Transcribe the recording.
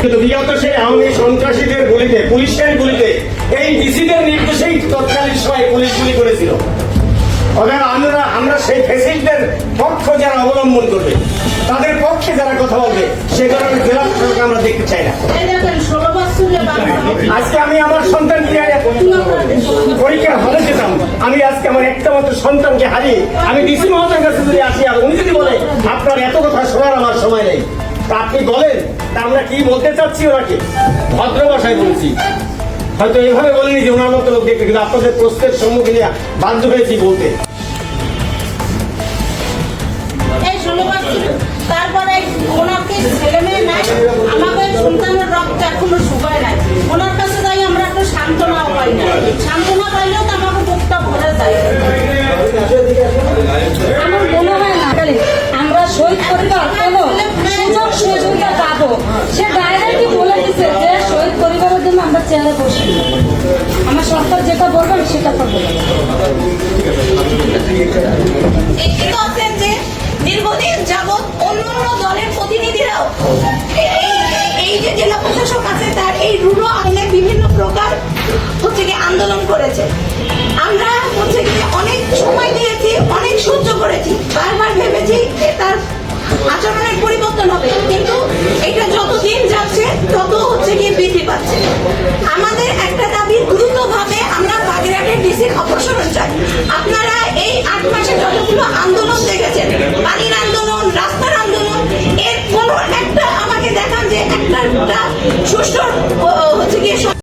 কিন্তু বিগত সেই আওয়ামী সন্ত্রাসীদের গুলিতে পুলিশের গুলিতে এই ডিসিদের নির্দেশেই তৎকালীন সময় পুলিশ গুলি করেছিল। অতএব আমরা আমরা সেই ফেসিলিটির পক্ষ যারা অবলম্বন করবে তাদের পক্ষে যারা কথা বলবে সে কারণে জেলা প্রশাসক আমরা দেখতে চাই না। আজকে আমি আমার সন্তানকে পরীক্ষার হলে যেতাম। আমি আজকে আমার একটা মাত্র সন্তানকে হারিয়ে আমি ডিসি মহোদয়ের কাছে যদি আসি আর উনি যদি বলে আপনি বলেন তা আমরা কি বলতে চাচ্ছি ওনাকে? ভদ্র ভাষায় বলছি। হয়তো এভাবে বলিনি যে ওনার মতো লোক দেখতে কিন্তু আপনাদের প্রশ্নের সম্মুখীন বাধ্য হয়েছি বলতে। তারপরে ওনাকে ছেলে মেয়ে নাই আমাকে সন্তানের রক্ত এখনও শুকায় নাই। ওনার কাছে যাই আমরা একটু সান্ত্বনা পাই না। সান্ত্বনা পাইলেও তো আমাকে বুকটা ভরে যায়। আমার মনে হয় না তাহলে আমরা শহীদ পরিবার সুবিধা সে ডাইরেক্টলি বলে দিচ্ছে যে শহীদ পরিবারের জন্য আমরা চেয়ারে বসি। আমার সরকার যেটা বলবে সেটা করব। একটি যে দীর্ঘদিন যাবৎ অন্য অন্য দলের প্রতিনিধিরাও এই যে জেলা প্রশাসক আছে, তার এই রুড়ো আইনে বিভিন্ন প্রকার হচ্ছে কি আন্দোলন করেছে। আমরা হচ্ছে কি অনেক সময় দিয়েছি, অনেক সহ্য করেছি। বারবার ভেবেছি যে তার আচরণের পরিবর্তন হবে। দিন যাচ্ছে, তত হচ্ছে গিয়ে বৃদ্ধি পাচ্ছে। আমাদের একটা দাবি দ্রুতভাবে আমরা বাগেরহাটের ডিসির অপসারণ চাই। আপনারা এই আট মাসে যতগুলো আন্দোলন দেখেছেন পানির আন্দোলন, রাস্তার আন্দোলন, এর কোনো একটা আমাকে দেখান যে একটা সুষ্ঠু হচ্ছে গিয়ে